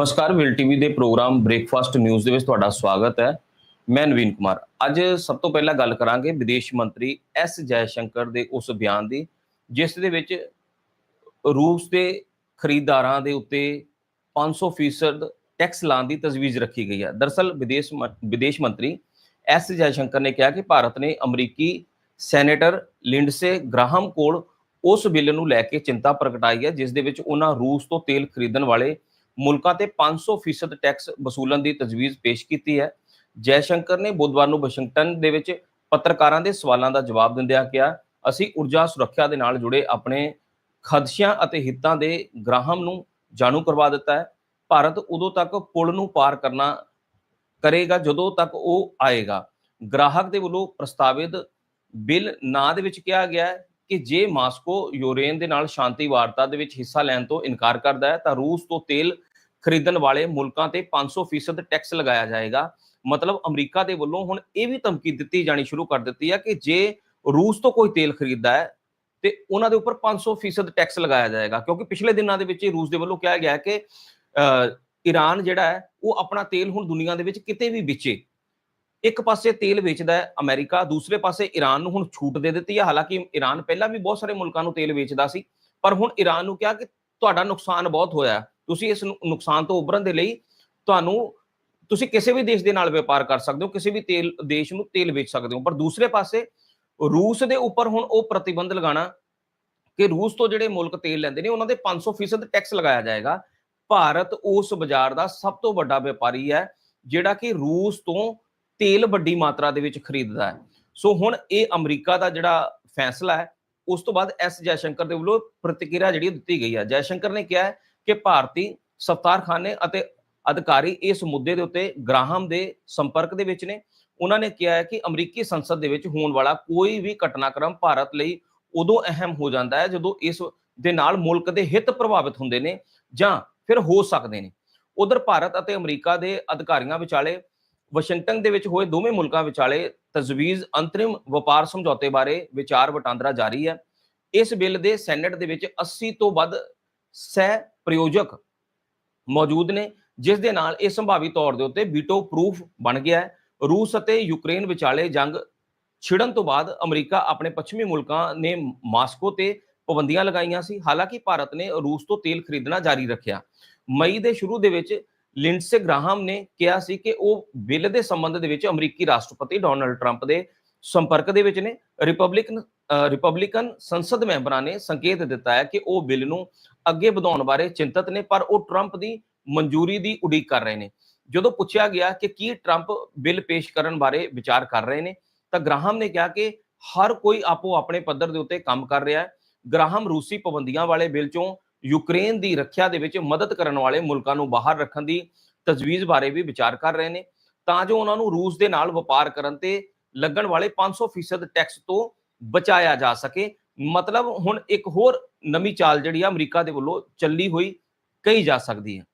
ਨਮਸਕਾਰ ਵਿਲ ਟੀਵੀ ਦੇ ਪ੍ਰੋਗਰਾਮ ਬ੍ਰੇਕਫਾਸਟ ਨਿਊਜ਼ ਦੇ ਵਿੱਚ ਤੁਹਾਡਾ ਸਵਾਗਤ ਹੈ। ਮੈਂ ਨਵੀਨ ਕੁਮਾਰ। ਅੱਜ ਸਭ ਤੋਂ ਪਹਿਲਾਂ ਗੱਲ ਕਰਾਂਗੇ ਵਿਦੇਸ਼ ਮੰਤਰੀ ਐਸ ਜੈਸ਼ੰਕਰ ਦੇ ਉਸ ਬਿਆਨ ਦੀ, ਜਿਸ ਦੇ ਵਿੱਚ ਰੂਸ ਦੇ ਖਰੀਦਦਾਰਾਂ ਦੇ ਉੱਤੇ 500% ਟੈਕਸ ਲਾਉਣ ਦੀ ਤਜਵੀਜ਼ ਰੱਖੀ ਗਈ ਹੈ। ਦਰਸਲ ਵਿਦੇਸ਼ ਮ- ਵਿਦੇਸ਼ ਮੰਤਰੀ ਐਸ ਜੈਸ਼ੰਕਰ ਨੇ ਕਿਹਾ ਕਿ ਭਾਰਤ ਨੇ ਅਮਰੀਕੀ ਸੈਨੇਟਰ ਲਿੰਡਸੇ ਗ੍ਰਾਹਮ ਕੋਲ ਉਸ ਬਿੱਲ ਨੂੰ ਲੈ ਕੇ ਚਿੰਤਾ ਪ੍ਰਗਟਾਈ ਹੈ, ਜਿਸ ਦੇ ਵਿੱਚ ਉਹਨਾਂ ਰੂਸ ਤੋਂ ਤੇਲ ਖਰੀਦਣ ਵਾਲੇ ਮੁਲਕਾਂ ਤੇ 500% ਟੈਕਸ ਵਸੂਲਣ ਦੀ ਤਜਵੀਜ਼ ਪੇਸ਼ ਕੀਤੀ ਹੈ। ਜੈਸ਼ੰਕਰ ਨੇ ਬੁੱਧਵਾਰ ਨੂੰ ਵਾਸ਼ਿੰਗਟਨ ਦੇ ਵਿੱਚ ਪੱਤਰਕਾਰਾਂ ਦੇ ਸਵਾਲਾਂ ਦਾ ਜਵਾਬ ਦਿੰਦਿਆਂ ਕਿਹਾ, ਅਸੀਂ ਊਰਜਾ ਸੁਰੱਖਿਆ ਦੇ ਨਾਲ ਜੁੜੇ ਆਪਣੇ ਖਦਸ਼ਿਆਂ ਅਤੇ ਹਿੱਤਾਂ ਦੇ ਗ੍ਰਾਹਮ ਨੂੰ ਜਾਣੂ ਕਰਵਾ ਦਿੱਤਾ ਹੈ। ਭਾਰਤ ਉਦੋਂ ਤੱਕ ਪੁਲ ਨੂੰ ਪਾਰ ਕਰਨਾ ਕਰੇਗਾ ਜਦੋਂ ਤੱਕ ਉਹ ਆਏਗਾ। ਗ੍ਰਾਹਕ ਦੇ ਵੱਲੋਂ ਪ੍ਰਸਤਾਵਿਤ ਬਿੱਲ ਨਾਂ ਦੇ ਵਿੱਚ ਕਿਹਾ ਗਿਆ ਹੈ। ਕਿ ਜੇ ਮਾਸਕੋ ਯੂਰੇਨ ਦੇ ਨਾਲ ਸ਼ਾਂਤੀ ਵਾਰਤਾ ਦੇ ਵਿੱਚ ਹਿੱਸਾ ਲੈਣ ਤੋਂ ਇਨਕਾਰ ਕਰਦਾ ਹੈ, ਤਾਂ ਰੂਸ ਤੋਂ ਤੇਲ ਖਰੀਦਣ ਵਾਲੇ ਮੁਲਕਾਂ ਤੇ 500% ਟੈਕਸ ਲਗਾਇਆ ਜਾਏਗਾ। ਮਤਲਬ ਅਮਰੀਕਾ ਦੇ ਵੱਲੋਂ ਹੁਣ ਇਹ ਵੀ ਧਮਕੀ ਦਿੱਤੀ ਜਾਣੀ ਸ਼ੁਰੂ ਕਰ ਦਿੱਤੀ ਹੈ ਕਿ ਜੇ ਰੂਸ ਤੋਂ ਕੋਈ ਤੇਲ ਖਰੀਦਦਾ ਹੈ, ਤੇ ਉਹਨਾਂ ਦੇ ਉੱਪਰ 500% ਟੈਕਸ ਲਗਾਇਆ ਜਾਏਗਾ। ਕਿਉਂਕਿ ਪਿਛਲੇ ਦਿਨਾਂ ਦੇ ਵਿੱਚ ਰੂਸ ਦੇ ਵੱਲੋਂ ਕਿਹਾ ਗਿਆ ਕਿ ਈਰਾਨ ਜਿਹੜਾ ਹੈ, ਉਹ ਆਪਣਾ ਤੇਲ ਹੁਣ ਦੁਨੀਆ ਦੇ ਵਿੱਚ ਕਿਤੇ ਵੀ ਵੇਚੇ ਇੱਕ ਪਾਸੇ ਤੇਲ ਵੇਚਦਾ ਹੈ ਅਮਰੀਕਾ, ਦੂਸਰੇ ਪਾਸੇ ਈਰਾਨ ਨੂੰ ਹੁਣ ਛੂਟ ਦੇ ਦਿੱਤੀ ਹੈ ਹਾਲਾਂਕਿ ਈਰਾਨ ਪਹਿਲਾਂ ਵੀ ਬਹੁਤ ਸਾਰੇ ਮੁਲਕਾਂ ਨੂੰ ਤੇਲ ਵੇਚਦਾ ਸੀ, ਪਰ ਹੁਣ ਈਰਾਨ ਨੂੰ ਕਿਹਾ ਕਿ ਤੁਹਾਡਾ ਨੁਕਸਾਨ ਬਹੁਤ ਹੋਇਆ ਤੁਸੀਂ ਇਸ ਨੁਕਸਾਨ ਤੋਂ ਉਭਰਨ ਦੇ ਲਈ ਤੁਹਾਨੂੰ, ਤੁਸੀਂ ਕਿਸੇ ਵੀ ਦੇਸ਼ ਦੇ ਨਾਲ ਵਪਾਰ ਕਰ ਸਕਦੇ ਹੋ, ਕਿਸੇ ਵੀ ਤੇਲ, ਦੇਸ਼ ਨੂੰ ਤੇਲ ਵੇਚ ਸਕਦੇ ਹੋ। ਪਰ ਦੂਸਰੇ ਪਾਸੇ ਰੂਸ ਦੇ ਉੱਪਰ ਹੁਣ ਉਹ ਪ੍ਰਤੀਬੰਧ ਲਗਾਉਣਾ ਕਿ ਰੂਸ ਤੋਂ ਜਿਹੜੇ ਮੁਲਕ ਤੇਲ ਲੈਂਦੇ ਨੇ, ਉਹਨਾਂ ਦੇ 500% ਟੈਕਸ ਲਗਾਇਆ ਜਾਏਗਾ। ਭਾਰਤ ਉਸ ਬਾਜ਼ਾਰ ਦਾ ਸਭ ਤੋਂ ਵੱਡਾ ਵਪਾਰੀ ਹੈ, ਜਿਹੜਾ ਕਿ ਰੂਸ ਤੋਂ ਤੇਲ ਵੱਡੀ ਮਾਤਰਾ ਦੇ ਵਿੱਚ ਖਰੀਦਦਾ ਹੈ। ਸੋ ਹੁਣ ਇਹ ਅਮਰੀਕਾ ਦਾ ਜਿਹੜਾ ਫੈਸਲਾ ਹੈ, ਉਸ ਤੋਂ ਬਾਅਦ ਐਸ ਜੈਸ਼ੰਕਰ ਦੇ ਵੱਲੋਂ ਪ੍ਰਤੀਕਿਰਿਆ ਜਿਹੜੀ ਦਿੱਤੀ ਗਈ ਹੈ। ਜੈਸ਼ੰਕਰ ਨੇ ਕਿਹਾ ਹੈ ਕਿ ਭਾਰਤੀ ਸਫਤਾਰਖਾਨੇ ਅਤੇ ਅਧਿਕਾਰੀ ਇਸ ਮੁੱਦੇ ਦੇ ਉੱਤੇ ਗ੍ਰਾਹਮ ਦੇ ਸੰਪਰਕ ਦੇ ਵਿੱਚ ਨੇ। ਉਹਨਾਂ ਨੇ ਕਿਹਾ ਹੈ ਕਿ ਅਮਰੀਕੀ ਸੰਸਦ ਦੇ ਵਿੱਚ ਹੋਣ ਵਾਲਾ ਕੋਈ ਵੀ ਘਟਨਾਕ੍ਰਮ ਭਾਰਤ ਲਈ ਉਦੋਂ ਅਹਿਮ ਹੋ ਜਾਂਦਾ ਹੈ, ਜਦੋਂ ਇਸ ਦੇ ਨਾਲ ਮੁਲਕ ਦੇ ਹਿੱਤ ਪ੍ਰਭਾਵਿਤ ਹੁੰਦੇ ਨੇ ਜਾਂ ਫਿਰ ਹੋ ਸਕਦੇ ਨੇ। ਉਧਰ ਭਾਰਤ ਅਤੇ ਅਮਰੀਕਾ ਦੇ ਅਧਿਕਾਰੀਆਂ ਵਿਚਾਲੇ ਵਾਸ਼ਿੰਗਟਨ ਦੇ ਵਿੱਚ ਹੋਏ ਦੋਵੇਂ ਮੁਲਕਾਂ ਵਿਚਾਲੇ ਤਜਵੀਜ਼ ਅੰਤਰਿਮ ਵਪਾਰ ਸਮਝੌਤੇ ਬਾਰੇ ਵਿਚਾਰ ਵਟਾਂਦਰਾ ਜਾਰੀ ਹੈ। ਇਸ ਬਿੱਲ ਦੇ ਸੈਨੇਟ ਦੇ ਵਿੱਚ 80 ਤੋਂ ਵੱਧ ਸਹਿ ਪ੍ਰਯੋਜਕ ਮੌਜੂਦ ਨੇ, ਜਿਸ ਦੇ ਨਾਲ ਇਹ ਸੰਭਾਵੀ ਤੌਰ ਦੇ ਉੱਤੇ ਵੀਟੋ ਪ੍ਰੂਫ ਬਣ ਗਿਆ ਹੈ। ਰੂਸ ਅਤੇ ਯੂਕਰੇਨ ਵਿਚਾਲੇ ਜੰਗ ਛਿੜਨ ਤੋਂ ਬਾਅਦ ਅਮਰੀਕਾ ਆਪਣੇ ਪੱਛਮੀ ਮੁਲਕਾਂ ਨੇ ਮਾਸਕੋ ਤੇ ਪਾਬੰਦੀਆਂ ਲਗਾਈਆਂ ਸੀ। ਹਾਲਾਂਕਿ ਭਾਰਤ ਨੇ ਰੂਸ ਤੋਂ ਤੇਲ ਖਰੀਦਣਾ ਜਾਰੀ ਰੱਖਿਆ। ਮਈ ਦੇ ਸ਼ੁਰੂ ਦੇ ਵਿੱਚ ਲਿੰਡਸੇ ਗ੍ਰਾਹਮ ਨੇ ਕਿਹਾ ਸੀ ਕਿ ਉਹ ਬਿੱਲ ਦੇ ਸੰਬੰਧ ਦੇ ਵਿੱਚ ਅਮਰੀਕੀ ਰਾਸ਼ਟਰਪਤੀ ਡੋਨਲਡ ਟਰੰਪ ਦੇ ਸੰਪਰਕ ਦੇ ਵਿੱਚ ਨੇ। ਰਿਪਬਲਿਕਨ ਰਿਪਬਲਿਕਨ ਸੰਸਦ ਮੈਂਬਰਾਂ ਨੇ ਸੰਕੇਤ ਦਿੱਤਾ ਹੈ ਕਿ ਉਹ ਬਿੱਲ ਨੂੰ ਅੱਗੇ ਵਧਾਉਣ ਬਾਰੇ ਚਿੰਤਤ ਨੇ, ਪਰ ਉਹ ਟਰੰਪ ਦੀ ਮਨਜ਼ੂਰੀ ਦੀ ਉਡੀਕ ਕਰ ਰਹੇ ਨੇ। ਜਦੋਂ ਪੁੱਛਿਆ ਗਿਆ ਕਿ ਕੀ ਟਰੰਪ ਬਿੱਲ ਪੇਸ਼ ਕਰਨ ਬਾਰੇ ਵਿਚਾਰ ਕਰ ਰਹੇ ਨੇ, ਤਾਂ ਗ੍ਰਾਹਮ ਨੇ ਕਿਹਾ ਕਿ ਹਰ ਕੋਈ ਆਪੋ ਆਪਣੇ ਪੱਧਰ ਦੇ ਉੱਤੇ ਕੰਮ ਕਰ ਰਿਹਾ ਹੈ। ਗ੍ਰਾਹਮ ਰੂਸੀ ਪਾਬੰਦੀਆਂ ਵਾਲੇ ਬਿੱਲ ਚੋਂ ਯੂਕਰੇਨ ਦੀ ਰੱਖਿਆ ਦੇ ਵਿੱਚ ਮਦਦ ਕਰਨ ਵਾਲੇ ਮੁਲਕਾਂ ਨੂੰ ਬਾਹਰ ਰੱਖਣ ਦੀ ਤਜਵੀਜ਼ ਬਾਰੇ ਵੀ ਵਿਚਾਰ ਕਰ ਰਹੇ ਨੇ। ਤਾਂ ਜੋ ਉਹਨਾਂ ਨੂੰ ਰੂਸ ਦੇ ਨਾਲ ਵਪਾਰ ਕਰਨ ਤੇ ਲੱਗਣ ਵਾਲੇ 500% ਟੈਕਸ ਤੋਂ ਬਚਾਇਆ ਜਾ ਸਕੇ। ਮਤਲਬ ਹੁਣ ਇੱਕ ਹੋਰ ਨਵੀਂ ਚਾਲ ਜਿਹੜੀ ਆ ਅਮਰੀਕਾ ਦੇ ਵੱਲੋਂ ਚੱਲੀ ਹੋਈ ਕਹੀ ਜਾ ਸਕਦੀ ਹੈ।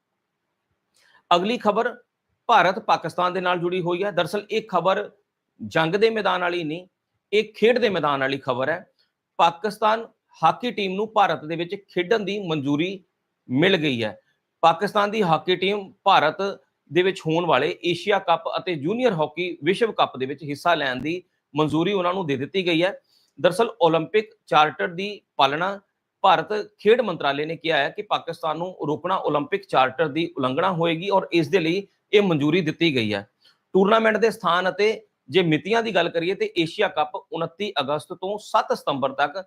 ਅਗਲੀ ਖਬਰ ਭਾਰਤ ਪਾਕਿਸਤਾਨ ਦੇ ਨਾਲ ਜੁੜੀ ਹੋਈ ਹੈ। ਦਰਸਲ ਇਹ ਖਬਰ ਜੰਗ ਦੇ ਮੈਦਾਨ ਵਾਲੀ ਨਹੀਂ, ਇਹ ਖੇਡ ਦੇ ਮੈਦਾਨ ਵਾਲੀ ਖਬਰ ਹੈ। ਪਾਕਿਸਤਾਨ ਹਾਕੀ ਟੀਮ ਨੂੰ ਭਾਰਤ ਦੇ ਵਿੱਚ ਖੇਡਣ ਦੀ ਮਨਜ਼ੂਰੀ ਮਿਲ ਗਈ ਹੈ ਪਾਕਿਸਤਾਨ ਦੀ ਹਾਕੀ ਟੀਮ ਭਾਰਤ ਦੇ ਵਿੱਚ ਹੋਣ ਵਾਲੇ ਏਸ਼ੀਆ ਕੱਪ ਅਤੇ ਜੂਨੀਅਰ ਹਾਕੀ ਵਿਸ਼ਵ ਕੱਪ ਦੇ ਵਿੱਚ ਹਿੱਸਾ ਲੈਣ ਦੀ ਮਨਜ਼ੂਰੀ ਉਹਨਾਂ ਨੂੰ ਦੇ ਦਿੱਤੀ ਗਈ ਹੈ ਦਰਸਲ 올림픽 ਚਾਰਟਰ ਦੀ ਪਾਲਣਾ ਭਾਰਤ ਖੇਡ ਮੰਤਰਾਲੇ ਨੇ ਕਿਹਾ ਹੈ ਕਿ ਪਾਕਿਸਤਾਨ ਨੂੰ ਰੋਕਣਾ 올림픽 ਚਾਰਟਰ ਦੀ ਉਲੰਘਣਾ ਹੋਏਗੀ ਔਰ ਇਸ ਦੇ ਲਈ ਇਹ ਮਨਜ਼ੂਰੀ ਦਿੱਤੀ ਗਈ ਹੈ ਟੂਰਨਾਮੈਂਟ ਦੇ ਸਥਾਨ ਅਤੇ ਜੇ ਮਿਤੀਆਂ ਦੀ ਗੱਲ ਕਰੀਏ ਤੇ ਏਸ਼ੀਆ ਕੱਪ 29 ਅਗਸਤ ਤੋਂ 7 ਸਤੰਬਰ ਤੱਕ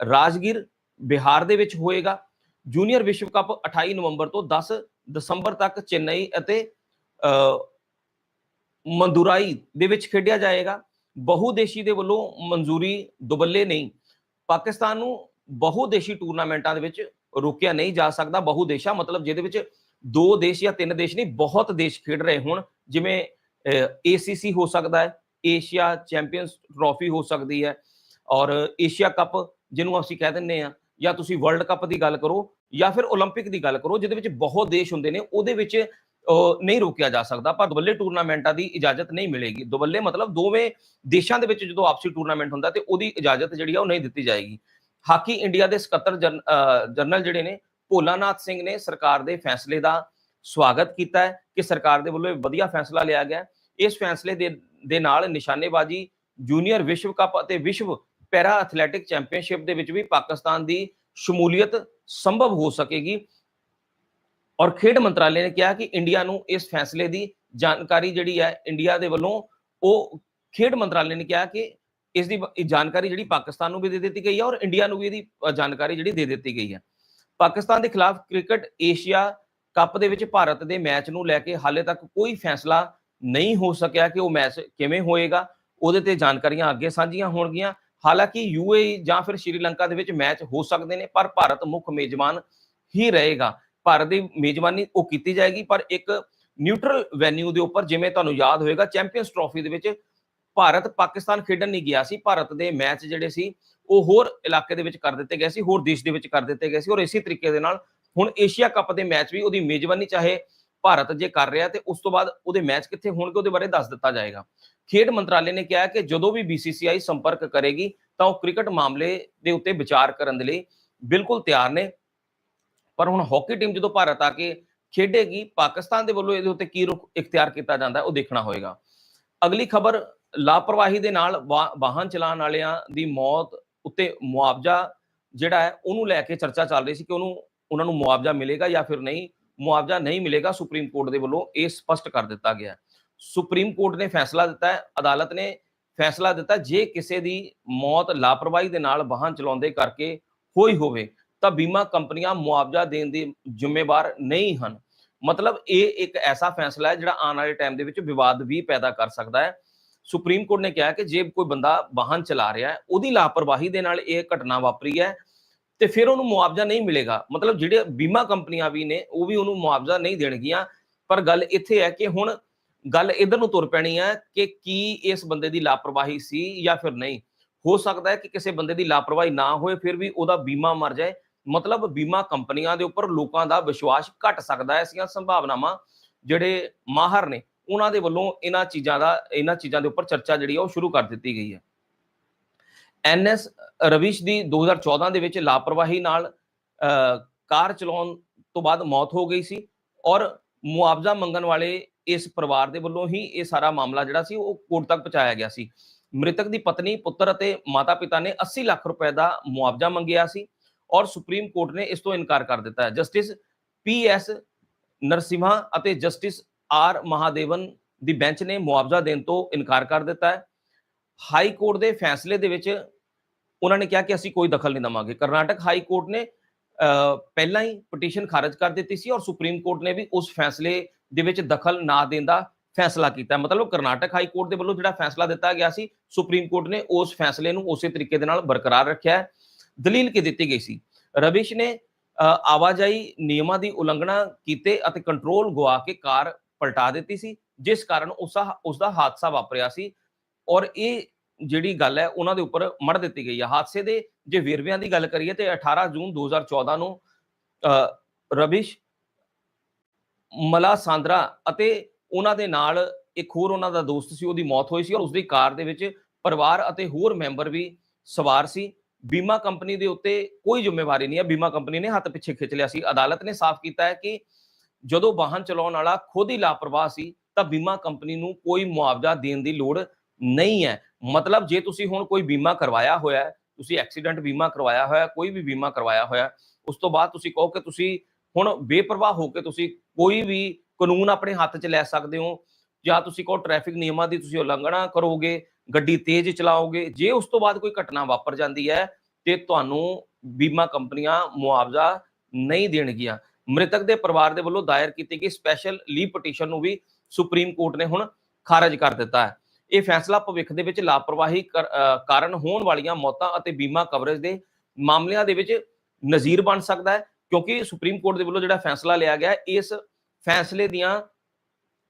ਰਾਜਗੀਰ ਬਿਹਾਰ ਦੇ ਵਿੱਚ ਹੋਏਗਾ। ਜੂਨੀਅਰ ਵਿਸ਼ਵ ਕੱਪ 28 ਨਵੰਬਰ ਤੋਂ 10 ਦਸੰਬਰ ਤੱਕ ਚੇਨਈ ਅਤੇ ਅ, ਮੰਦੁਰਾਈ ਦੇ ਵਿੱਚ ਖੇਡਿਆ ਜਾਏਗਾ। ਬਹੁਦੇਸ਼ੀ ਦੇ ਵੱਲੋਂ ਮਨਜ਼ੂਰੀ ਦੁਬੱਲੇ ਨਹੀਂ। ਪਾਕਿਸਤਾਨ ਨੂੰ ਬਹੁਦੇਸ਼ੀ ਟੂਰਨਾਮੈਂਟਾਂ ਦੇ ਵਿੱਚ ਰੋਕਿਆ ਨਹੀਂ ਜਾ ਸਕਦਾ। ਬਹੁਦੇਸ਼ਾ ਮਤਲਬ ਜਿਹਦੇ ਵਿੱਚ ਦੋ ਦੇਸ਼ ਜਾਂ ਤਿੰਨ ਦੇਸ਼ ਨਹੀਂ ਬਹੁਤ ਦੇਸ਼ ਖੇਡ ਰਹੇ ਹੋਣ। ਜਿਵੇਂ ਏਸੀਸੀ ਹੋ ਸਕਦਾ ਹੈ ਏਸ਼ੀਆ ਚੈਂਪੀਅਨਸ ਟਰੋਫੀ ਹੋ ਸਕਦੀ ਹੈ। ਔਰ ਏਸ਼ੀਆ ਕੱਪ ਜਿਹਨੂੰ ਅਸੀਂ ਕਹਿ ਦਿੰਨੇ ਆ ਜਾਂ ਤੁਸੀਂ ਵਰਲਡ ਕੱਪ ਦੀ ਗੱਲ ਕਰੋ ਜਾਂ ਫਿਰ 올림픽 ਦੀ ਗੱਲ ਕਰੋ ਜਿਹਦੇ ਵਿੱਚ ਬਹੁਤ ਦੇਸ਼ ਹੁੰਦੇ ਨੇ ਉਹਦੇ ਵਿੱਚ ਅਹ, ਨਹੀਂ ਰੋਕਿਆ ਜਾ ਸਕਦਾ ਪਰ ਦੁਬੱਲੇ ਟੂਰਨਾਮੈਂਟਾਂ ਦੀ ਇਜਾਜ਼ਤ ਨਹੀਂ ਮਿਲੇਗੀ ਦੁਬੱਲੇ ਮਤਲਬ ਦੋਵੇਂ ਦੇਸ਼ਾਂ ਦੇ ਵਿੱਚ ਜਦੋਂ ਆਪਸੀ ਟੂਰਨਾਮੈਂਟ ਹੁੰਦਾ ਤੇ ਉਹਦੀ ਇਜਾਜ਼ਤ ਜਿਹੜੀ ਆ ਉਹ ਨਹੀਂ ਦਿੱਤੀ ਜਾਏਗੀ ਹਾਕੀ ਇੰਡੀਆ ਦੇ ਸਕੱਤਰ ਜਨ- ਅਹ, ਜਨਰਲ ਜਿਹੜੇ ਨੇ ਭੋਲਾਨਾਥ ਸਿੰਘ ਨੇ ਸਰਕਾਰ ਦੇ ਫੈਸਲੇ ਦਾ ਸਵਾਗਤ ਕੀਤਾ ਹੈ ਕਿ ਸਰਕਾਰ ਦੇ ਵੱਲੋਂ ਇਹ ਵਧੀਆ ਫੈਸਲਾ ਲਿਆ ਗਿਆ ਹੈ। ਇਸ ਫੈਸਲੇ ਦੇ ਦੇ ਨਾਲ ਨਿਸ਼ਾਨੇਬਾਜ਼ੀ ਜੂਨੀਅਰ ਵਿਸ਼ਵ ਕੱਪ ਅਤੇ ਵਿਸ਼ਵ ਪੈਰਾ ਐਥਲੈਟਿਕ ਚੈਂਪੀਅਨਸ਼ਿਪ ਦੇ ਵਿੱਚ ਵੀ ਪਾਕਿਸਤਾਨ ਦੀ ਸ਼ਮੂਲੀਅਤ ਸੰਭਵ ਹੋ ਸਕੇਗੀ। ਔਰ ਖੇਡ ਮੰਤਰਾਲੇ ਨੇ ਕਿਹਾ ਕਿ ਇੰਡੀਆ ਨੂੰ ਇਸ ਫੈਸਲੇ ਦੀ ਜਾਣਕਾਰੀ ਜਿਹੜੀ ਹੈ ਇੰਡੀਆ ਦੇ ਵੱਲੋਂ, ਉਹ ਖੇਡ ਮੰਤਰਾਲੇ ਨੇ ਕਿਹਾ ਕਿ ਇਸ ਦੀ ਜਾਣਕਾਰੀ ਜਿਹੜੀ ਪਾਕਿਸਤਾਨ ਨੂੰ ਵੀ ਦੇ ਦਿੱਤੀ ਗਈ ਹੈ ਔਰ ਇੰਡੀਆ ਨੂੰ ਵੀ ਇਹਦੀ ਜਾਣਕਾਰੀ ਜਿਹੜੀ ਦੇ ਦਿੱਤੀ ਗਈ ਹੈ। ਪਾਕਿਸਤਾਨ ਦੇ ਖਿਲਾਫ ਕ੍ਰਿਕਟ ਏਸ਼ੀਆ ਕੱਪ ਦੇ ਵਿੱਚ ਭਾਰਤ ਦੇ ਮੈਚ ਨੂੰ ਲੈ ਕੇ ਹਾਲੇ ਤੱਕ ਕੋਈ ਫੈਸਲਾ ਨਹੀਂ ਹੋ ਸਕਿਆ ਕਿ ਉਹ ਮੈਚ ਕਿਵੇਂ ਹੋਏਗਾ। ਉਹਦੇ ਤੇ ਜਾਣਕਾਰੀਆਂ ਅੱਗੇ ਸਾਂਝੀਆਂ ਹੋਣਗੀਆਂ। ਹਾਲਾਂਕਿ ਯੂਏਈ ਜਾਂ ਫਿਰ ਸ਼੍ਰੀਲੰਕਾ ਦੇ ਵਿੱਚ ਮੈਚ ਹੋ ਸਕਦੇ ਨੇ, ਪਰ ਭਾਰਤ ਮੁੱਖ ਮੇਜ਼ਬਾਨ ਹੀ ਰਹੇਗਾ। ਭਾਰਤ ਦੀ ਮੇਜ਼ਬਾਨੀ ਉਹ ਕੀਤੀ ਜਾਏਗੀ, ਪਰ ਇੱਕ ਨਿਊਟਰਲ ਵੈਨਿਊ ਦੇ ਉੱਪਰ ਜਿਵੇਂ ਤੁਹਾਨੂੰ ਯਾਦ ਹੋਏਗਾ ਚੈਂਪੀਅਨਸ ਟਰੋਫੀ ਦੇ ਵਿੱਚ ਭਾਰਤ ਪਾਕਿਸਤਾਨ ਖੇਡਣ ਨਹੀਂ ਗਿਆ ਸੀ। ਭਾਰਤ ਦੇ ਮੈਚ ਜਿਹੜੇ ਸੀ, ਉਹ ਹੋਰ ਇਲਾਕੇ ਦੇ ਵਿੱਚ ਕਰ ਦਿੱਤੇ ਗਏ ਸੀ, ਹੋਰ ਦੇਸ਼ ਦੇ ਵਿੱਚ ਕਰ ਦਿੱਤੇ ਗਏ ਸੀ ਔਰ ਇਸੇ ਤਰੀਕੇ ਦੇ ਨਾਲ ਹੁਣ ਏਸ਼ੀਆ ਕੱਪ ਦੇ ਮੈਚ ਵੀ ਉਹਦੀ ਮੇਜ਼ਬਾਨੀ ਚਾਹੇ ਭਾਰਤ ਜੇ ਕਰ ਰਿਹਾ ਤੇ ਉਸ ਤੋਂ ਬਾਅਦ ਉਹਦੇ ਮੈਚ ਕਿੱਥੇ ਹੋਣਗੇ ਉਹਦੇ ਬਾਰੇ ਦੱਸ ਦਿੱਤਾ ਜਾਏਗਾ। ਖੇਡ ਮੰਤਰਾਲੇ ਨੇ ਕਿਹਾ ਕਿ ਜਦੋਂ ਵੀ BCCI ਸੰਪਰਕ ਕਰੇਗੀ, ਤਾਂ ਉਹ ਕ੍ਰਿਕਟ ਮਾਮਲੇ ਦੇ ਉੱਤੇ ਵਿਚਾਰ ਕਰਨ ਦੇ ਲਈ ਬਿਲਕੁਲ ਤਿਆਰ ਨੇ। ਪਰ ਹੁਣ ਹਾਕੀ ਟੀਮ ਜਦੋਂ ਭਾਰਤ ਆ ਕੇ ਖੇਡੇਗੀ, ਪਾਕਿਸਤਾਨ ਦੇ ਵੱਲੋਂ ਇਹਦੇ ਉੱਤੇ ਕੀ ਰੁਖ ਇਖਤਿਆਰ ਕੀਤਾ ਜਾਂਦਾ, ਉਹ ਦੇਖਣਾ ਹੋਏਗਾ। ਅਗਲੀ ਖਬਰ, ਲਾਪਰਵਾਹੀ ਦੇ ਨਾਲ ਵਾ- ਵਾਹਨ ਚਲਾਉਣ ਵਾਲਿਆਂ ਦੀ ਮੌਤ ਉੱਤੇ ਮੁਆਵਜ਼ਾ ਜਿਹੜਾ ਹੈ, ਉਹਨੂੰ ਲੈ ਕੇ ਚਰਚਾ ਚੱਲ ਰਹੀ ਸੀ ਕਿ ਉਹਨੂੰ, ਉਹਨਾਂ ਨੂੰ ਮੁਆਵਜ਼ਾ ਮਿਲੇਗਾ ਜਾਂ ਫਿਰ ਨਹੀਂ, ਮੁਆਵਜ਼ਾ ਨਹੀਂ ਮਿਲੇਗਾ ਸੁਪਰੀਮ ਕੋਰਟ ਦੇ ਵੱਲੋਂ, ਇਹ ਸਪਸ਼ਟ ਕਰ ਦਿੱਤਾ ਗਿਆ ਸੁਪਰੀਮ ਕੋਰਟ ਨੇ ਫੈਸਲਾ ਦਿੱਤਾ ਹੈ, ਅਦਾਲਤ ਨੇ ਫੈਸਲਾ ਦਿੱਤਾ ਜੇ ਕਿਸੇ ਦੀ ਮੌਤ ਲਾਪਰਵਾਹੀ ਦੇ ਨਾਲ ਵਾਹਨ ਚਲਾਉਂਦੇ ਕਰਕੇ ਹੋਈ ਹੋਵੇ, ਤਾਂ ਬੀਮਾ ਕੰਪਨੀਆਂ ਮੁਆਵਜ਼ਾ ਦੇਣ ਦੀ ਜ਼ਿੰਮੇਵਾਰ ਨਹੀਂ ਹਨ। ਮਤਲਬ ਇਹ ਇੱਕ ਐਸਾ ਫੈਸਲਾ ਹੈ ਜਿਹੜਾ ਆਉਣ ਵਾਲੇ ਟਾਈਮ ਦੇ ਵਿੱਚ ਵਿਵਾਦ ਵੀ ਪੈਦਾ ਕਰ ਸਕਦਾ ਹੈ। ਸੁਪਰੀਮ ਕੋਰਟ ਨੇ ਕਿਹਾ ਕਿ ਜੇ ਕੋਈ ਬੰਦਾ ਵਾਹਨ ਚਲਾ ਰਿਹਾ ਹੈ, ਉਹਦੀ ਲਾਪਰਵਾਹੀ ਦੇ ਨਾਲ ਇਹ ਘਟਨਾ ਵਾਪਰੀ ਹੈ ਤੇ ਫਿਰ ਉਹਨੂੰ ਮੁਆਵਜ਼ਾ ਨਹੀਂ ਮਿਲੇਗਾ। ਮਤਲਬ ਜਿਹੜੇ ਬੀਮਾ ਕੰਪਨੀਆਂ ਵੀ ਨੇ, ਉਹ ਵੀ ਉਹਨੂੰ ਮੁਆਵਜ਼ਾ ਨਹੀਂ ਦੇਣਗੀਆਂ। ਪਰ ਗੱਲ ਇੱਥੇ ਹੈ ਕਿ ਹੁਣ ਗੱਲ ਇਧਰ ਨੂੰ ਤੁਰ ਪੈਣੀ ਹੈ ਕਿ ਕੀ ਇਸ ਬੰਦੇ ਦੀ ਲਾਪਰਵਾਹੀ ਸੀ ਜਾਂ ਫਿਰ ਨਹੀਂ। ਹੋ ਸਕਦਾ ਹੈ ਕਿ ਕਿਸੇ ਬੰਦੇ ਦੀ ਲਾਪਰਵਾਹੀ ਨਾ ਹੋਏ ਫਿਰ ਵੀ ਉਹਦਾ ਬੀਮਾ ਮਰ ਜਾਏ। ਮਤਲਬ ਬੀਮਾ ਕੰਪਨੀਆਂ ਦੇ ਉੱਪਰ ਲੋਕਾਂ ਦਾ ਵਿਸ਼ਵਾਸ ਘਟ ਸਕਦਾ ਹੈ ਐਸੀਆਂ ਸੰਭਾਵਨਾਵਾਂ ਜਿਹੜੇ ਮਾਹਰ ਨੇ ਉਹਨਾਂ ਦੇ ਵੱਲੋਂ ਇਹਨਾਂ ਚੀਜ਼ਾਂ ਦਾ ਇਹਨਾਂ ਚੀਜ਼ਾਂ ਦੇ ਉੱਪਰ ਚਰਚਾ ਜਿਹੜੀ ਆ ਉਹ ਸ਼ੁਰੂ ਕਰ ਦਿੱਤੀ ਗਈ ਹੈ। ਐਨਐਸ ਰਵਿਸ਼ ਦੀ 2014 ਦੇ ਵਿੱਚ ਲਾਪਰਵਾਹੀ ਨਾਲ ਅਹ, ਕਾਰ ਚਲਾਉਣ ਤੋਂ ਬਾਅਦ ਮੌਤ ਹੋ ਗਈ ਸੀ ਔਰ ਮੁਆਵਜ਼ਾ ਮੰਗਣ ਵਾਲੇ ਇਸ ਪਰਿਵਾਰ ਦੇ ਵੱਲੋਂ ਹੀ ਇਹ ਸਾਰਾ ਮਾਮਲਾ ਜਿਹੜਾ ਸੀ ਉਹ ਕੋਰਟ ਤੱਕ ਪਹੁੰਚਾਇਆ ਗਿਆ ਸੀ। ਮ੍ਰਿਤਕ ਦੀ ਪਤਨੀ, ਪੁੱਤਰ ਅਤੇ ਮਾਤਾ-ਪਿਤਾ ਨੇ 80 ਲੱਖ ਰੁਪਏ ਦਾ ਮੁਆਵਜ਼ਾ ਮੰਗਿਆ ਸੀ ਔਰ ਸੁਪਰੀਮ ਕੋਰਟ ਨੇ ਇਸ ਤੋਂ ਇਨਕਾਰ ਕਰ ਦਿੱਤਾ ਹੈ। ਜਸਟਿਸ ਪੀ ਐਸ ਨਰਸਿਮਹਾ ਅਤੇ ਜਸਟਿਸ ਆਰ ਮਹਾਦੇਵਨ ਦੀ ਬੈਂਚ ਨੇ ਮੁਆਵਜ਼ਾ ਦੇਣ ਤੋਂ ਇਨਕਾਰ ਕਰ ਦਿੱਤਾ ਹੈ। ਹਾਈ ਕੋਰਟ ਦੇ ਫੈਸਲੇ ਦੇ ਵਿੱਚ ਉਹਨਾਂ ਨੇ ਕਿਹਾ ਕਿ ਅਸੀਂ ਕੋਈ ਦਖਲ ਨਹੀਂ ਦਵਾਂਗੇ। ਕਰਨਾਟਕ ਹਾਈ ਕੋਰਟ ਨੇ ਪਹਿਲਾਂ ਹੀ ਪਟੀਸ਼ਨ ਖਾਰਜ ਕਰ ਦਿੱਤੀ ਸੀ ਔਰ ਸੁਪਰੀਮ ਕੋਰਟ ਨੇ ਵੀ ਉਸ ਫੈਸਲੇ ਦੇ ਵਿੱਚ ਦਖਲ ਨਾ ਦੇਣ ਦਾ ਫੈਸਲਾ ਕੀਤਾ ਮਤਲਬ ਕਰਨਾਟਕ ਹਾਈ ਕੋਰਟ ਦੇ ਵੱਲੋਂ ਜਿਹੜਾ ਫੈਸਲਾ ਦਿੱਤਾ ਗਿਆ ਸੀ ਸੁਪਰੀਮ ਕੋਰਟ ਨੇ ਉਸ ਫੈਸਲੇ ਨੂੰ ਉਸੇ ਤਰੀਕੇ ਦੇ ਨਾਲ ਬਰਕਰਾਰ ਰੱਖਿਆ ਹੈ। ਦਲੀਲ ਕੀ ਦਿੱਤੀ ਗਈ ਸੀ? ਰਵਿਸ਼ ਨੇ ਆਵਾਜਾਈ ਨਿਯਮਾਂ ਦੀ ਉਲੰਘਣਾ ਕੀਤੇ ਅਤੇ ਕੰਟਰੋਲ ਗਵਾ ਕੇ ਕਾਰ ਪਲਟਾ ਦਿੱਤੀ ਸੀ ਜਿਸ ਕਾਰਨ ਉਸਾ ਉਸ ਦਾ ਹਾਦਸਾ ਵਾਪਰਿਆ ਸੀ ਔਰ ਇਹ ਜਿਹੜੀ ਗੱਲ ਹੈ ਉਹਨਾਂ ਦੇ ਉੱਪਰ ਮੜ ਦਿੱਤੀ ਗਈ ਹੈ। ਹਾਦਸੇ ਦੇ ਜੇ ਵੇਰਵਿਆਂ ਦੀ ਗੱਲ ਕਰੀਏ ਤੇ 18 ਜੂਨ 2014 ਨੂੰ ਅਹ, ਰਵਿਸ਼ ਮਲਾ ਸਾਂਦਰਾ ਅਤੇ ਉਹਨਾਂ ਦੇ ਨਾਲ ਇੱਕ ਹੋਰ ਉਹਨਾਂ ਦਾ ਦੋਸਤ ਸੀ, ਉਹਦੀ ਮੌਤ ਹੋਈ ਸੀ ਔਰ ਉਸਦੀ ਕਾਰ ਦੇ ਵਿੱਚ ਪਰਿਵਾਰ ਅਤੇ ਹੋਰ ਮੈਂਬਰ ਵੀ ਸਵਾਰ ਸੀ। ਬੀਮਾ ਕੰਪਨੀ ਦੇ ਉੱਤੇ ਕੋਈ ਜ਼ਿੰਮੇਵਾਰੀ ਨਹੀਂ ਹੈ, ਬੀਮਾ ਕੰਪਨੀ ਨੇ ਹੱਥ ਪਿੱਛੇ ਖਿੱਚ ਲਿਆ ਸੀ। ਅਦਾਲਤ ਨੇ ਸਾਫ਼ ਕੀਤਾ ਹੈ ਕਿ ਜਦੋਂ ਵਾਹਨ ਚਲਾਉਣ ਵਾਲਾ ਖੁਦ ਹੀ ਲਾਪਰਵਾਹ ਸੀ, ਤਾਂ ਬੀਮਾ ਕੰਪਨੀ ਨੂੰ ਕੋਈ ਮੁਆਵਜ਼ਾ ਦੇਣ ਦੀ ਲੋੜ ਨਹੀਂ ਹੈ। ਮਤਲਬ ਜੇ ਤੁਸੀਂ ਹੁਣ ਕੋਈ ਬੀਮਾ ਕਰਵਾਇਆ ਹੋਇਆ ਹੈ, ਤੁਸੀਂ ਐਕਸੀਡੈਂਟ ਬੀਮਾ ਕਰਵਾਇਆ ਹੋਇਆ ਕੋਈ ਵੀ ਬੀਮਾ ਕਰਵਾਇਆ ਹੋਇਆ ਉਸ ਤੋਂ ਬਾਅਦ ਤੁਸੀਂ ਕਹੋ ਕਿ ਤੁਸੀਂ ਹੁਣ ਬੇਪਰਵਾਹ ਹੋ ਕੇ ਤੁਸੀਂ ਕੋਈ ਵੀ ਕਾਨੂੰਨ ਆਪਣੇ ਹੱਥ 'ਚ ਲੈ ਸਕਦੇ ਹੋ, ਜਾਂ ਤੁਸੀਂ ਕਹੋ ਟ੍ਰੈਫਿਕ ਨਿਯਮਾਂ ਦੀ ਤੁਸੀਂ ਉਲੰਘਣਾ ਕਰੋਗੇ, ਗੱਡੀ ਤੇਜ਼ ਚਲਾਓਗੇ, ਜੇ ਉਸ ਤੋਂ ਬਾਅਦ ਕੋਈ ਘਟਨਾ ਵਾਪਰ ਜਾਂਦੀ ਹੈ, ਤੇ ਤੁਹਾਨੂੰ ਬੀਮਾ ਕੰਪਨੀਆਂ ਮੁਆਵਜ਼ਾ ਨਹੀਂ ਦੇਣਗੀਆਂ। ਮ੍ਰਿਤਕ ਦੇ ਪਰਿਵਾਰ ਦੇ ਵੱਲੋਂ ਦਾਇਰ ਕੀਤੀ ਗਈ ਸਪੈਸ਼ਲ ਲੀਵ ਪਟੀਸ਼ਨ ਨੂੰ ਵੀ ਸੁਪਰੀਮ ਕੋਰਟ ਨੇ ਹੁਣ ਖਾਰਜ ਕਰ ਦਿੱਤਾ ਹੈ। ਇਹ ਫੈਸਲਾ ਭਵਿੱਖ ਦੇ ਵਿੱਚ ਲਾਪਰਵਾਹੀ ਕਰ- ਕਾਰਨ ਹੋਣ ਵਾਲੀਆਂ ਮੌਤਾਂ ਅਤੇ ਬੀਮਾ ਕਵਰੇਜ ਦੇ ਮਾਮਲਿਆਂ ਦੇ ਵਿੱਚ ਨਜ਼ੀਰ ਬਣ ਸਕਦਾ ਹੈ। ਕਿਉਂਕਿ ਸੁਪਰੀਮ ਕੋਰਟ ਦੇ ਵੱਲੋਂ ਜਿਹੜਾ ਫੈਸਲਾ ਲਿਆ ਗਿਆ ਇਸ ਫੈਸਲੇ ਦੀਆਂ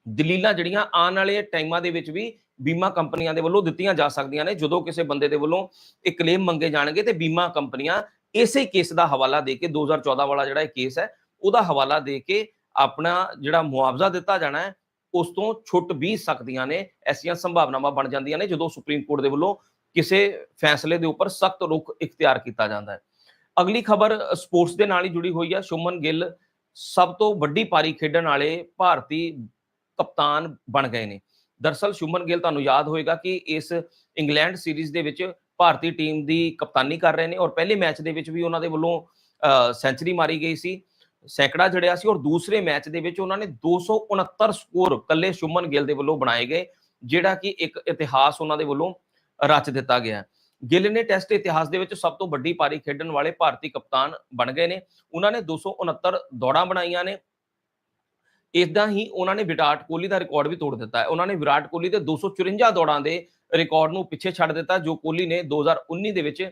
ਦਲੀਲਾਂ ਜਿਹੜੀਆਂ ਆਉਣ ਵਾਲੇ ਟਾਈਮਾਂ ਦੇ ਵਿੱਚ ਵੀ ਬੀਮਾ ਕੰਪਨੀਆਂ ਦੇ ਵੱਲੋਂ ਦਿੱਤੀਆਂ ਜਾ ਸਕਦੀਆਂ ਨੇ। ਜਦੋਂ ਕਿਸੇ ਬੰਦੇ ਦੇ ਵੱਲੋਂ ਇਹ ਕਲੇਮ ਮੰਗੇ ਜਾਣਗੇ ਤੇ ਬੀਮਾ ਕੰਪਨੀਆਂ ਇਸੇ ਕੇਸ ਦਾ ਹਵਾਲਾ ਦੇ ਕੇ 2014 ਵਾਲਾ ਜਿਹੜਾ ਇਹ ਕੇਸ ਹੈ, ਉਹਦਾ ਹਵਾਲਾ ਦੇ ਕੇ ਆਪਣਾ ਜਿਹੜਾ ਮੁਆਵਜ਼ਾ ਦਿੱਤਾ ਜਾਣਾ ਹੈ, ਉਸ ਤੋਂ ਛੁੱਟ ਵੀ ਸਕਦੀਆਂ ਨੇ, ਐਸੀਆਂ ਸੰਭਾਵਨਾਵਾਂ ਬਣ ਜਾਂਦੀਆਂ ਨੇ, ਜਦੋਂ ਸੁਪਰੀਮ ਕੋਰਟ ਦੇ ਵੱਲੋਂ ਕਿਸੇ ਫੈਸਲੇ ਦੇ ਉੱਪਰ ਸਖਤ ਰੁਖ ਇਖਤਿਆਰ ਕੀਤਾ ਜਾਂਦਾ ਹੈ। ਅਗਲੀ ਖਬਰ ਸਪੋਰਟਸ ਦੇ ਨਾਲ ਹੀ ਜੁੜੀ ਹੋਈ ਹੈ ਸ਼ੁਮਨ ਗਿੱਲ ਸਭ ਤੋਂ ਵੱਡੀ ਪਾਰੀ ਖੇਡਣ ਵਾਲੇ ਭਾਰਤੀ ਕਪਤਾਨ ਬਣ ਗਏ ਨੇ। ਦਰਸਲ ਸ਼ੁਮਨ ਗਿੱਲ ਤੁਹਾਨੂੰ ਯਾਦ ਹੋਏਗਾ ਕਿ ਇਸ ਇੰਗਲੈਂਡ ਸੀਰੀਜ਼ ਦੇ ਵਿੱਚ ਭਾਰਤੀ ਟੀਮ ਦੀ ਕਪਤਾਨੀ ਕਰ ਰਹੇ ਨੇ ਔਰ ਪਹਿਲੇ ਮੈਚ ਦੇ ਵਿੱਚ ਵੀ ਉਹਨਾਂ ਦੇ ਵੱਲੋਂ ਸੈਂਚਰੀ ਮਾਰੀ ਗਈ ਸੀ। ਸੈਂਕੜਾ ਜੜਿਆ ਸੀ ਔਰ ਦੂਸਰੇ ਮੈਚ ਦੇ ਵਿੱਚ ਉਹਨਾਂ ਨੇ 269 ਸਕੋਰ ਕੱਲੇ ਸ਼ੁਮਨ ਗਿੱਲ ਦੇ ਵੱਲੋਂ ਬਣਾਏ ਗਏ, ਜਿਹੜਾ ਕਿ ਇੱਕ ਇਤਿਹਾਸ ਉਹਨਾਂ ਦੇ ਵੱਲੋਂ ਰਚ ਦਿੱਤਾ ਗਿਆ। ਗਿੱਲ ਨੇ ਟੈਸਟ ਇਤਿਹਾਸ ਦੇ ਵਿੱਚ ਸਭ ਤੋਂ ਵੱਡੀ ਪਾਰੀ ਖੇਡਣ ਵਾਲੇ ਭਾਰਤੀ ਕਪਤਾਨ ਬਣ ਗਏ ਨੇ। ਉਹਨਾਂ ਨੇ 269 ਦੌੜਾਂ ਬਣਾਈਆਂ ਨੇ। ਇਦਾਂ ਹੀ ਉਹਨਾਂ ਨੇ ਵਿਰਾਟ ਕੋਹਲੀ ਦਾ ਰਿਕਾਰਡ ਵੀ ਤੋੜ ਦਿੱਤਾ ਹੈ। ਉਹਨਾਂ ਨੇ ਵਿਰਾਟ ਕੋਹਲੀ ਦੇ 254 ਦੌੜਾਂ ਦੇ ਰਿਕਾਰਡ ਨੂੰ ਪਿੱਛੇ ਛੱਡ ਦਿੱਤਾ, ਜੋ ਕੋਹਲੀ ਨੇ 2019 ਦੇ ਵਿੱਚ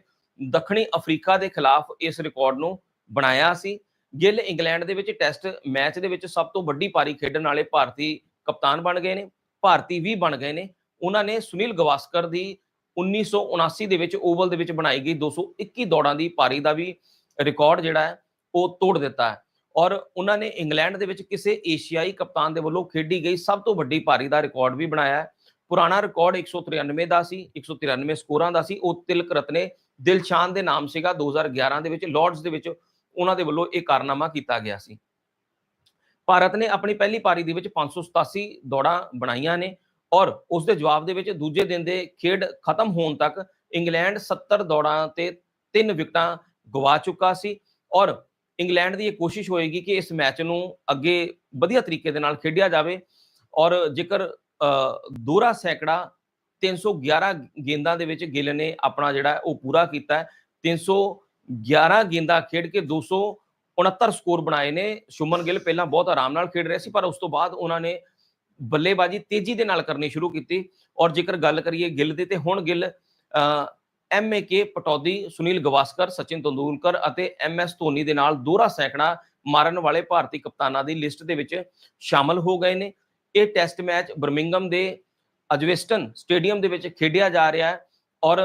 ਦੱਖਣੀ ਅਫਰੀਕਾ ਦੇ ਖਿਲਾਫ ਇਸ ਰਿਕਾਰਡ ਨੂੰ ਬਣਾਇਆ ਸੀ। ਗਿੱਲ ਇੰਗਲੈਂਡ ਦੇ ਵਿੱਚ ਟੈਸਟ ਮੈਚ ਦੇ ਵਿੱਚ ਸਭ ਤੋਂ ਵੱਡੀ ਪਾਰੀ ਖੇਡਣ ਵਾਲੇ ਭਾਰਤੀ ਕਪਤਾਨ ਬਣ ਗਏ ਨੇ। ਭਾਰਤੀ ਵੀ ਬਣ ਗਏ ਨੇ। ਉਹਨਾਂ ਨੇ ਸੁਨੀਲ ਗਵਾਸਕਰ ਦੀ 1979 ਦੇ ਵਿੱਚ ਓਵਲ ਦੇ ਵਿੱਚ ਬਣਾਈ ਗਈ 221 ਦੌੜਾਂ ਦੀ ਪਾਰੀ ਦਾ ਵੀ ਰਿਕਾਰਡ ਜਿਹੜਾ ਹੈ, ਉਹ ਤੋੜ ਦਿੱਤਾ ਹੈ। ਔਰ ਉਹਨਾਂ ਨੇ ਇੰਗਲੈਂਡ ਦੇ ਵਿੱਚ ਕਿਸੇ ਏਸ਼ੀਆਈ ਕਪਤਾਨ ਦੇ ਵੱਲੋਂ ਖੇਡੀ ਗਈ ਸਭ ਤੋਂ ਵੱਡੀ ਪਾਰੀ ਦਾ ਰਿਕਾਰਡ ਵੀ ਬਣਾਇਆ ਹੈ। ਪੁਰਾਣਾ ਰਿਕਾਰਡ 193 ਦਾ ਸੀ 193 ਸਕੋਰਾਂ ਦਾ ਸੀ। ਉਹ ਤਿਲਕ ਰਤਨੇ, ਦਿਲਸ਼ਾਨ ਦੇ ਨਾਮ ਸੀਗਾ। 2011 ਦੇ ਵਿੱਚ ਲਾਰਡਸ ਦੇ ਵਿੱਚ ਉਹਨਾਂ ਦੇ ਵੱਲੋਂ ਇਹ ਕਾਰਨਾਮਾ ਕੀਤਾ ਗਿਆ ਸੀ। ਭਾਰਤ ਨੇ ਆਪਣੀ ਪਹਿਲੀ ਪਾਰੀ ਦੇ ਵਿੱਚ 587 ਦੌੜਾਂ ਬਣਾਈਆਂ ਨੇ। ਔਰ ਉਸ ਦੇ ਜਵਾਬ ਦੇ ਵਿੱਚ ਦੂਜੇ ਦਿਨ ਦੇ ਖੇਡ ਖਤਮ ਹੋਣ ਤੱਕ ਇੰਗਲੈਂਡ 70 ਦੌੜਾਂ ਤੇ ਤਿੰਨ ਵਿਕਟਾਂ ਗਵਾ ਚੁੱਕਾ ਸੀ ਔਰ ਇੰਗਲੈਂਡ ਦੀ ਇਹ ਕੋਸ਼ਿਸ਼ ਹੋਏਗੀ ਕਿ ਇਸ ਮੈਚ ਨੂੰ ਅੱਗੇ ਵਧੀਆ ਤਰੀਕੇ ਦੇ ਨਾਲ ਖੇਡਿਆ ਜਾਵੇ ਔਰ ਜੇਕਰ ਦੋਹਰਾ ਸੈਂਕੜਾ 311 ਗੇਂਦਾਂ ਦੇ ਵਿੱਚ ਗਿੱਲ ਨੇ ਆਪਣਾ ਜਿਹੜਾ ਉਹ ਪੂਰਾ ਕੀਤਾ ਹੈ। 311 ਗੇਂਦਾਂ ਖੇਡ ਕੇ 269 ਸਕੋਰ ਬਣਾਏ ਨੇ। ਸ਼ੁਮਨ ਗਿੱਲ ਪਹਿਲਾਂ ਬਹੁਤ ਆਰਾਮ ਨਾਲ ਖੇਡ ਰਿਹਾ ਸੀ, ਪਰ ਉਸ ਤੋਂ ਬਾਅਦ ਉਹਨਾਂ ਨੇ ਬੱਲੇਬਾਜ਼ੀ ਤੇਜ਼ੀ ਦੇ ਨਾਲ ਕਰਨੀ ਸ਼ੁਰੂ ਕੀਤੀ। ਔਰ ਜੇਕਰ ਗੱਲ ਕਰੀਏ ਗਿੱਲ ਦੀ, ਤੇ ਹੁਣ ਗਿੱਲ ਐਮਏਕੇ ਪਟੌਦੀ, ਸੁਨੀਲ ਗਵਾਸਕਰ, ਸਚਿਨ ਤੰਦੂਲਕਰ ਅਤੇ ਐਮਐਸ ਧੋਨੀ ਦੇ ਨਾਲ ਦੋਹਰਾ ਸੈਂਕੜਾ ਮਾਰਨ ਵਾਲੇ ਭਾਰਤੀ ਕਪਤਾਨਾਂ ਦੀ ਲਿਸਟ ਦੇ ਵਿੱਚ ਸ਼ਾਮਲ ਹੋ ਗਏ ਨੇ। ਇਹ ਟੈਸਟ ਮੈਚ ਬਰਮਿੰਗਮ ਦੇ ਅਜਵਿਸਟਨ ਸਟੇਡੀਅਮ ਦੇ ਵਿੱਚ ਖੇਡਿਆ ਜਾ ਰਿਹਾ ਹੈ ਔਰ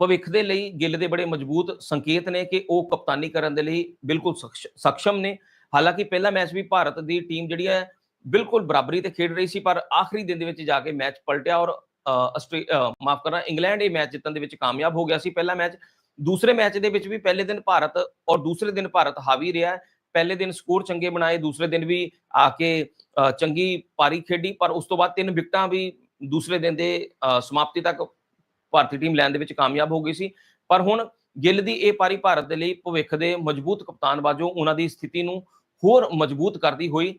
ਭਵਿੱਖ ਦੇ ਲਈ ਗਿੱਲ ਦੇ ਬੜੇ ਮਜ਼ਬੂਤ ਸੰਕੇਤ ਨੇ ਕਿ ਉਹ ਕਪਤਾਨੀ ਕਰਨ ਦੇ ਲਈ ਬਿਲਕੁਲ ਸਖਸ਼ਮ ਨੇ। ਹਾਲਾਂਕਿ ਪਹਿਲਾ ਮੈਚ ਵੀ ਭਾਰਤ ਦੀ ਟੀਮ ਜਿਹੜੀ ਹੈ ਬਿਲਕੁਲ ਬਰਾਬਰੀ ਤੇ ਖੇਡ ਰਹੀ ਸੀ, ਪਰ ਆਖਰੀ ਦਿਨ ਦੇ ਵਿੱਚ ਜਾ ਕੇ ਮੈਚ ਪਲਟਿਆ ਔਰ ਮਾਫ ਕਰਨਾ, ਇੰਗਲੈਂਡ ਇਹ ਮੈਚ ਜਿੱਤਣ ਦੇ ਵਿੱਚ ਕਾਮਯਾਬ ਹੋ ਗਿਆ ਸੀ। ਪਹਿਲਾ ਮੈਚ ਦੂਸਰੇ ਮੈਚ ਦੇ ਵਿੱਚ ਵੀ ਪਹਿਲੇ ਦਿਨ ਭਾਰਤ ਔਰ ਦੂਸਰੇ ਦਿਨ ਭਾਰਤ ਹਾਵੀ ਰਿਹਾ ਪਹਿਲੇ ਦਿਨ ਸਕੋਰ ਚੰਗੇ ਬਣਾਏ, ਦੂਸਰੇ ਦਿਨ ਵੀ ਆ ਕੇ ਚੰਗੀ ਪਾਰੀ ਖੇਡੀ, ਪਰ ਉਸ ਤੋਂ ਬਾਅਦ ਤਿੰਨ ਵਿਕਟਾਂ ਵੀ ਦੂਸਰੇ ਦਿਨ ਦੇ ਸਮਾਪਤੀ ਤੱਕ ਭਾਰਤੀ ਟੀਮ ਲੈਣ ਦੇ ਵਿੱਚ ਕਾਮਯਾਬ ਹੋ ਗਈ ਸੀ। ਪਰ ਹੁਣ ਗਿੱਲ ਦੀ ਇਹ ਪਾਰੀ ਭਾਰਤ ਦੇ ਲਈ ਭਵਿੱਖ ਦੇ ਮਜ਼ਬੂਤ ਕਪਤਾਨ ਬਾਜੋਂ ਉਹਨਾਂ ਦੀ ਸਥਿਤੀ ਨੂੰ ਹੋਰ ਮਜ਼ਬੂਤ ਕਰਦੀ ਹੋਈ